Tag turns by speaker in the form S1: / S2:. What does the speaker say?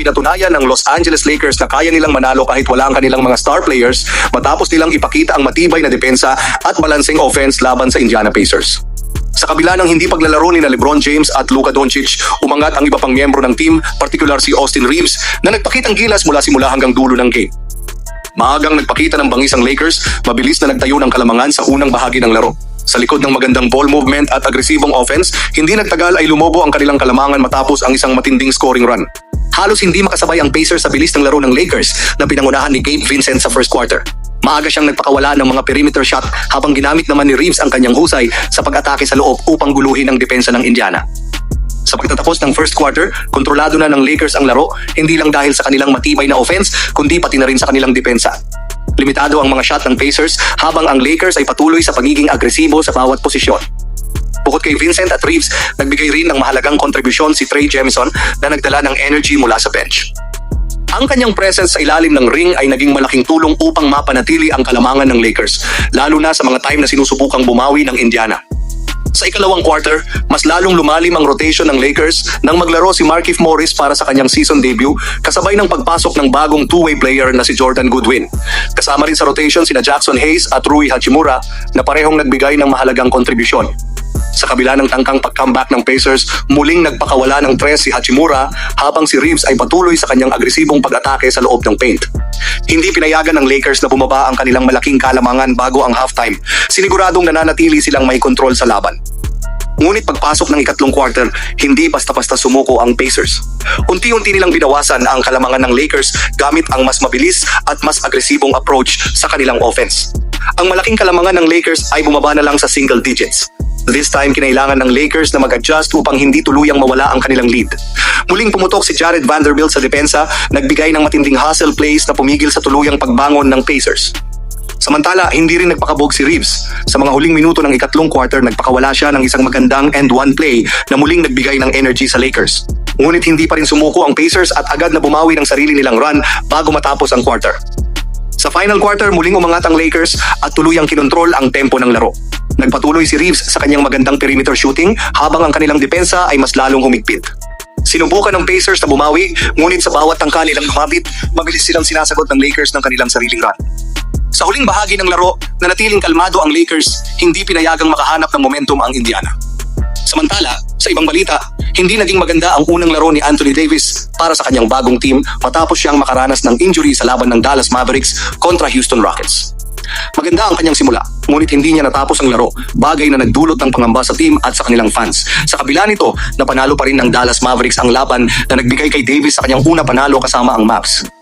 S1: Pinatunayan ng Los Angeles Lakers na kaya nilang manalo kahit wala ang kanilang mga star players matapos nilang ipakita ang matibay na depensa at balancing offense laban sa Indiana Pacers. Sa kabila ng hindi paglalaro ni na LeBron James at Luka Doncic, umangat ang iba pang miyembro ng team, partikular si Austin Reeves, na nagpakitang gilas mula simula hanggang dulo ng game. Maagang nagpakita ng bangis ang Lakers, mabilis na nagtayo ng kalamangan sa unang bahagi ng laro. Sa likod ng magandang ball movement at agresibong offense, hindi nagtagal ay lumobo ang kanilang kalamangan matapos ang isang matinding scoring run. Halos hindi makasabay ang Pacers sa bilis ng laro ng Lakers na pinangunahan ni Gabe Vincent sa first quarter. Maaga siyang nagpakawala ng mga perimeter shot habang ginamit naman ni Reeves ang kanyang husay sa pag-atake sa loob upang guluhin ang depensa ng Indiana. Sa pagtatapos ng first quarter, kontrolado na ng Lakers ang laro, hindi lang dahil sa kanilang matibay na offense, kundi pati na rin sa kanilang depensa. Limitado ang mga shot ng Pacers habang ang Lakers ay patuloy sa pagiging agresibo sa bawat posisyon. Bukod kay Vincent at Reeves, nagbigay rin ng mahalagang kontribusyon si Trey Jemison na nagdala ng energy mula sa bench. Ang kanyang presence sa ilalim ng ring ay naging malaking tulong upang mapanatili ang kalamangan ng Lakers, lalo na sa mga time na sinusubukang bumawi ng Indiana. Sa ikalawang quarter, mas lalong lumalim ang rotation ng Lakers nang maglaro si Markieff Morris para sa kanyang season debut kasabay ng pagpasok ng bagong two-way player na si Jordan Goodwin. Kasama rin sa rotation sina Jackson Hayes at Rui Hachimura na parehong nagbigay ng mahalagang kontribusyon. Sa kabila ng tangkang pag-comeback ng Pacers, muling nagpakawala ng tres si Hachimura habang si Reeves ay patuloy sa kanyang agresibong pag-atake sa loob ng paint. Hindi pinayagan ng Lakers na bumaba ang kanilang malaking kalamangan bago ang halftime. Siniguradong nananatili silang may kontrol sa laban. Ngunit pagpasok ng ikatlong quarter, hindi basta-basta sumuko ang Pacers. Unti-unti nilang binawasan ang kalamangan ng Lakers gamit ang mas mabilis at mas agresibong approach sa kanilang offense. Ang malaking kalamangan ng Lakers ay bumaba na lang sa single digits. This time, kinailangan ng Lakers na mag-adjust upang hindi tuluyang mawala ang kanilang lead. Muling pumutok si Jared Vanderbilt sa depensa, nagbigay ng matinding hustle plays na pumigil sa tuluyang pagbangon ng Pacers. Samantala, hindi rin nagpakabog si Reeves. Sa mga huling minuto ng ikatlong quarter, nagpakawala siya ng isang magandang end one play na muling nagbigay ng energy sa Lakers. Ngunit hindi pa rin sumuko ang Pacers at agad na bumawi ng sarili nilang run bago matapos ang quarter. Sa final quarter, muling umangat ang Lakers at tuluyang kinontrol ang tempo ng laro. Nagpatuloy si Reeves sa kanyang magandang perimeter shooting habang ang kanilang depensa ay mas lalong humigpit. Sinubukan ng Pacers na bumawi, ngunit sa bawat tangka nilang lumapit, mabilis silang sinasagot ng Lakers ng kanilang sariling run. Sa huling bahagi ng laro, nanatiling kalmado ang Lakers, hindi pinayagang makahanap ng momentum ang Indiana. Samantala, sa ibang balita, hindi naging maganda ang unang laro ni Anthony Davis para sa kanyang bagong team matapos siyang makaranas ng injury sa laban ng Dallas Mavericks kontra Houston Rockets. Maganda ang kanyang simula, ngunit hindi niya natapos ang laro, bagay na nagdulot ng pangamba sa team at sa kanilang fans. Sa kabila nito, napanalo pa rin ng Dallas Mavericks ang laban na nagbigay kay Davis sa kanyang una panalo kasama ang Mavs.